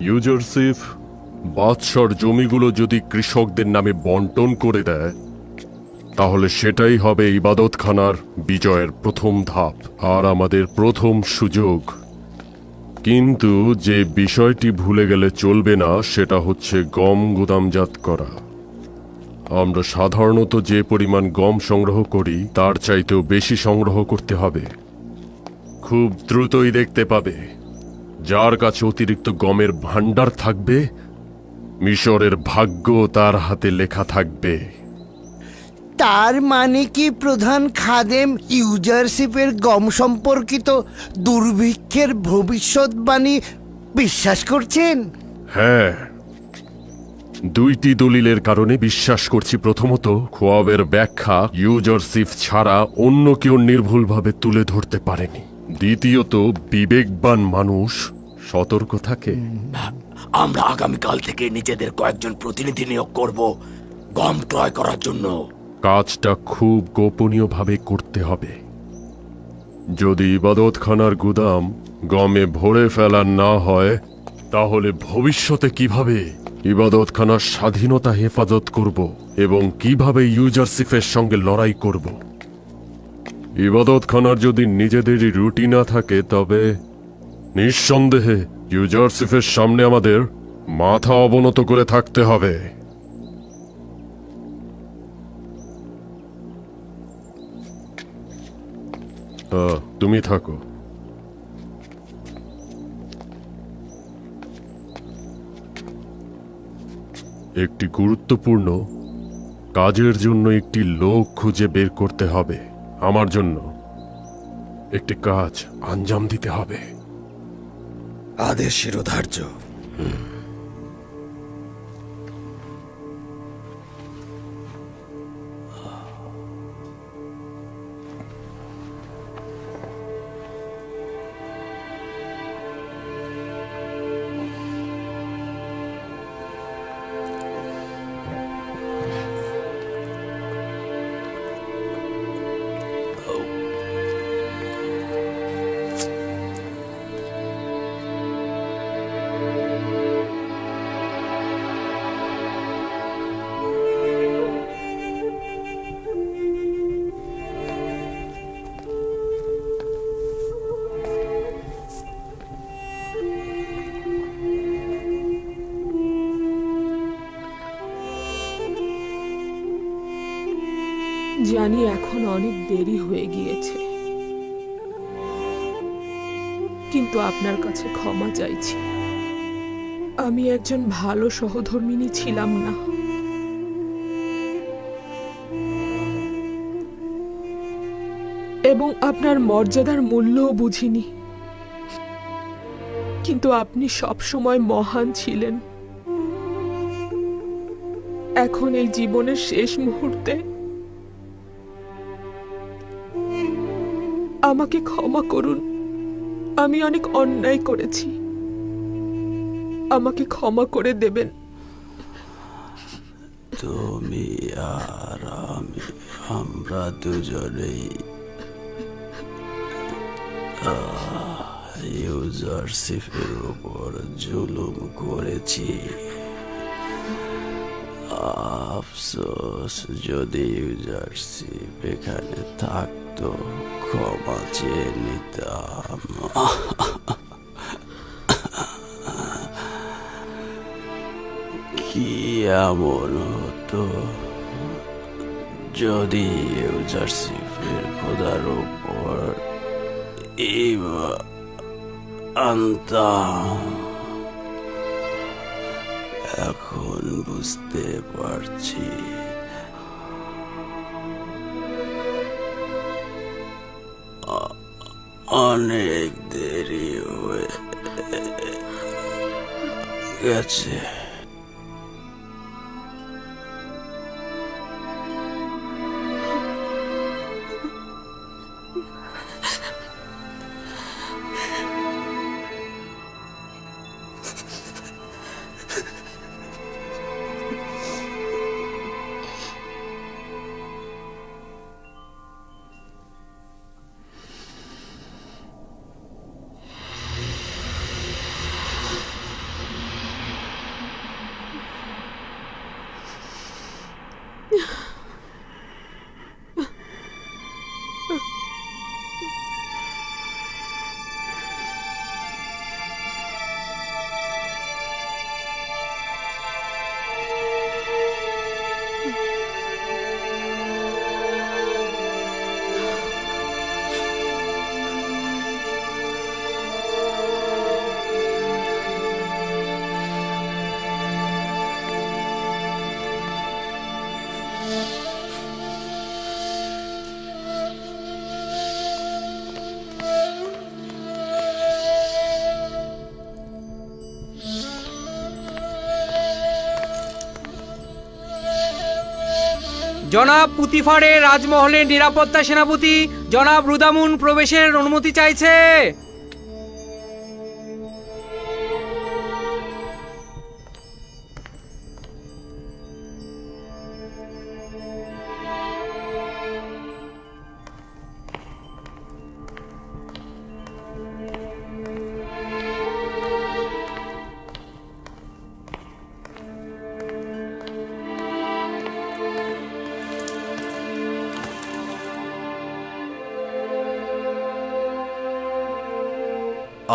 ইউজারসিফ বাদশার জমিগুলো যদি কৃষকদের নামে বন্টন করে দেয়, তাহলে সেটাই হবে ইবাদতখানার বিজয়ের প্রথম ধাপ আর আমাদের প্রথম সুযোগ। কিন্তু যে বিষয়টি ভুলে গেলে চলবে না, সেটা হচ্ছে গম গুদামজাত করা। আমরা সাধারণত যে পরিমাণ গম সংগ্রহ করি, তার চাইতেও বেশি সংগ্রহ করতে হবে। খুব দ্রুতই দেখতে পাবে। যার কাছে অতিরিক্ত গমের ভাণ্ডার থাকবে মিশরের ভাগ্য তার হাতে লেখা থাকবে। তার মানে কি প্রধান খাদেম ইউজারশিপের গম সম্পর্কিত দুর্ভিক্ষের ভবিষ্যৎবাণী বিশ্বাস করছেন? হ্যাঁ। দুইটি দলিলের কারণে বিশ্বাস করছি প্রথমত খোয়াবের ব্যাখ্যা ইউজারসিফ ছাড়া অন্য কেউ নির্ভুলভাবে তুলে ধরতে পারেনি। দ্বিতীয়ত বিবেকবান মানুষ সতর্ক থাকে। আমরা আগামীকাল থেকে নিজেদের কয়েকজন প্রতিনিধি নিয়োগ করব গম ক্রয় করার জন্য। কাজটা খুব গোপনীয়ভাবে করতে হবে। যদি ইবাদতখানার গুদাম গমে ভরে ফেলা না হয় তাহলে ভবিষ্যতে কীভাবে ইবাদতখানার স্বাধীনতা হেফাজত করব এবং কীভাবে ইউজারসিফের সঙ্গে লড়াই করব? ইবাদতখানার যদি নিজেদেরই রুটি না থাকে, তবে নিঃসন্দেহে ইউজারসিফের সামনে আমাদের মাথা অবনত করে থাকতে হবে। তুমি থাকো। একটি গুরুত্বপূর্ণ কাজের জন্য একটি লোক খুঁজে বের করতে হবে। আমার জন্য একটি কাজ আঞ্জাম দিতে হবে। আদেশ শিরোধার্য। জানি এখন অনেক দেরি হয়ে গিয়েছে। কিন্তু আপনার কাছে ক্ষমা চাইছি। আমি একজন ভালো সহধর্মিনী ছিলাম না। এবং আপনার মর্যাদার মূল্যও বুঝিনি। কিন্তু আপনি সব সময় মহান ছিলেন। এখন এই জীবনের শেষ মুহূর্তে আমাকে ক্ষমা করুন। আমি অনেক অন্যায় করেছি। আমাকে ক্ষমা করে দেবেন। তুমি আর আমি, আমরা দুজনেই। ইউজারশিপের উপর জুলুম করেছি। আফসোস, যদি ইউজারশিপ এখানে থাকতো, ক্ষমা চেয়ে নিতাম। কি এমন হতো? যদি ইউজারশিপের খোদার উপর ইবা আনতাম। এখন বুঝতে পারছি। অনেক দেরি হয়ে গেছে। জনাব পুতিফারে রাজমহলের নিরাপত্তা সেনাপতি জনাব রুদামুন প্রবেশের অনুমতি চাইছে।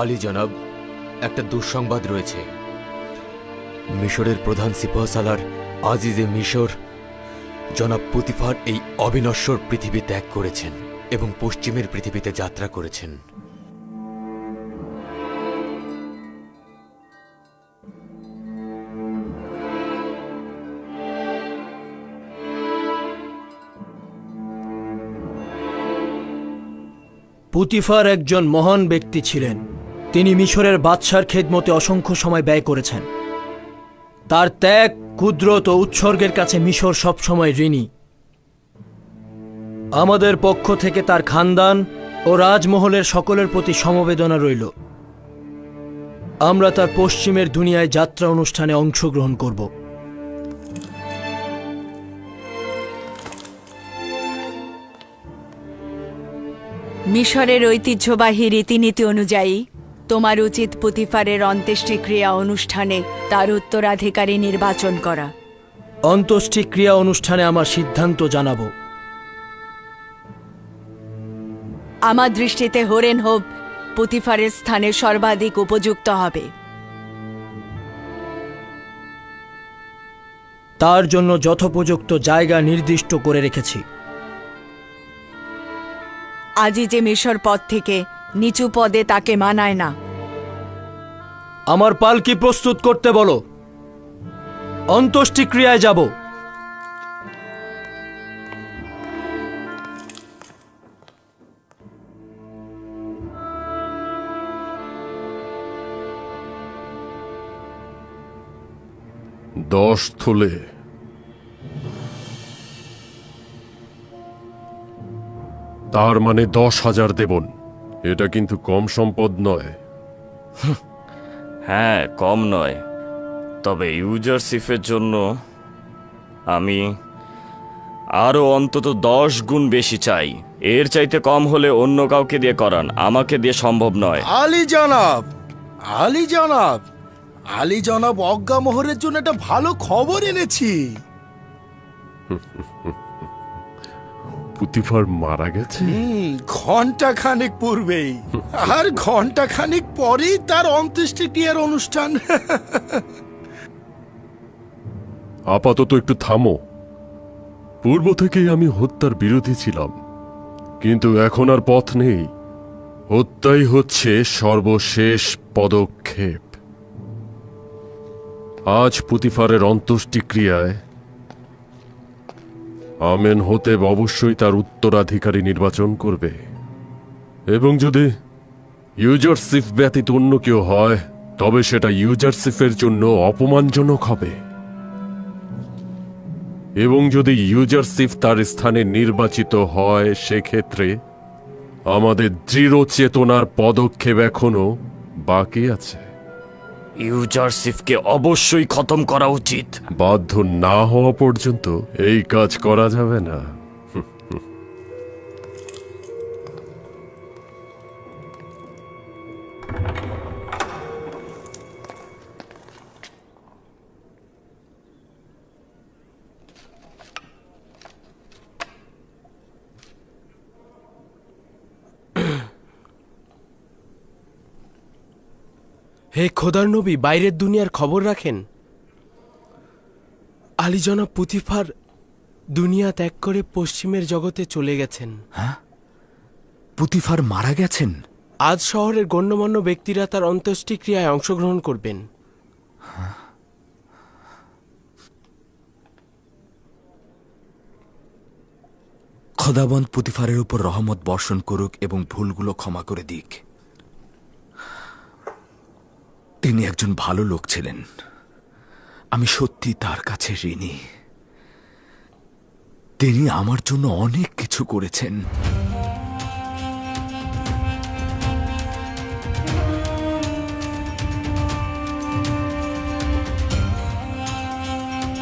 আলী জনাব, একটা দুঃসংবাদ রয়েছে। মিশরের প্রধান সিপাহসালার আজিজে মিশর, জনাব পুতিফার এই অবিনশ্বর পৃথিবী ত্যাগ করেছেন এবং পশ্চিমের পৃথিবীতে যাত্রা করেছেন। পুতিফার একজন মহান ব্যক্তি ছিলেন। তিনি মিশরের বাদশার খেদমতে অসংখ্য সময় ব্যয় করেছেন। তার ত্যাগ, কুদরত ও উৎসর্গের কাছে মিশর সবসময় ঋণী। আমাদের পক্ষ থেকে তার খানদান ও রাজমহলের সকলের প্রতি সমবেদনা রইল। আমরা তার পশ্চিমের দুনিয়ায় যাত্রা অনুষ্ঠানে অংশগ্রহণ করব। মিশরের ঐতিহ্যবাহী রীতিনীতি অনুযায়ী তোমার উচিত পুতিফারের অন্ত্যেষ্টিক্রিয়া অনুষ্ঠানে তার উত্তরাধিকারী নির্বাচন করা। অন্ত্যেষ্টিক্রিয়া অনুষ্ঠানে আমার সিদ্ধান্ত জানাব। আমার দৃষ্টিতে হরেন হোপ পুতিফারের স্থানে সর্বাধিক উপযুক্ত হবে। তার জন্য যথোপযুক্ত জায়গা নির্দিষ্ট করে রেখেছি। আজই যে মিশর পদ থেকে নিচু পদে তাকে মানায় না। আমার পালকি প্রস্তুত করতে বলো। অন্ত্যেষ্টিক্রিয়ায় যাব। দশ থলে তার মানে দশ হাজার দেবন। এটা কিন্তু কম সম্পদ নয়। হ্যাঁ কম নয়। তবে ইউজারশিপের জন্য আমি আরও অন্তত দশ গুণ বেশি চাই। এর চাইতে কম হলে অন্য কাউকে দিয়ে করান। আমাকে দিয়ে সম্ভব নয়। আলী জনাব! আলী জনাব! আলী জনাব অজ্ঞামোহরের জন্য একটা ভালো খবর এনেছি। পুতিফার মারা গেছে? ঘণ্টা খানেক পূর্বেই। আর ঘণ্টা খানেক পরেই তার অন্ত্যেষ্টিক্রিয়ার অনুষ্ঠান। আপাতত একটু থামো। পূর্ব থেকেই আমি হত্যার বিরোধী ছিলাম। কিন্তু এখন আর পথ নেই। হত্যাই হচ্ছে সর্বশেষ পদক্ষেপ। আজ পুতিফারের অন্ত্যেষ্টিক্রিয়ায় আমেন হতে অবশ্যই তার উত্তরাধিকারী নির্বাচন করবে। এবং যদি ইউজারশিপ ব্যতীত অন্য কেউ হয়, তবে সেটা ইউজারশিপের জন্য অপমানজনক হবে। এবং যদি ইউজারশিপ তার স্থানে নির্বাচিত হয়, সেক্ষেত্রে আমাদের দৃঢ় চেতনার পদক্ষেপ এখনও বাকি আছে। ইউজারশিপকে অবশ্যই খতম করা উচিত। বাধ্য না হওয়া পর্যন্ত এই কাজ করা যাবে না। হে খোদার নবী বাইরের দুনিয়ার খবর রাখেন। আলী জনাব পুতিফার দুনিয়া ত্যাগ করে পশ্চিমের জগতে চলে গেছেন। পুতিফার মারা গেছেন? আজ শহরের গণ্যমান্য ব্যক্তিরা তার অন্ত্যেষ্টিক্রিয়ায় অংশগ্রহণ করবেন। খদাবন্ত পুতিফারের উপর রহমত বর্ষণ করুক এবং ভুলগুলো ক্ষমা করে দিক। তিনি একজন ভালো লোক ছিলেন। আমি সত্যি তার কাছে ঋণী। তিনি আমার জন্য অনেক কিছু করেছেন।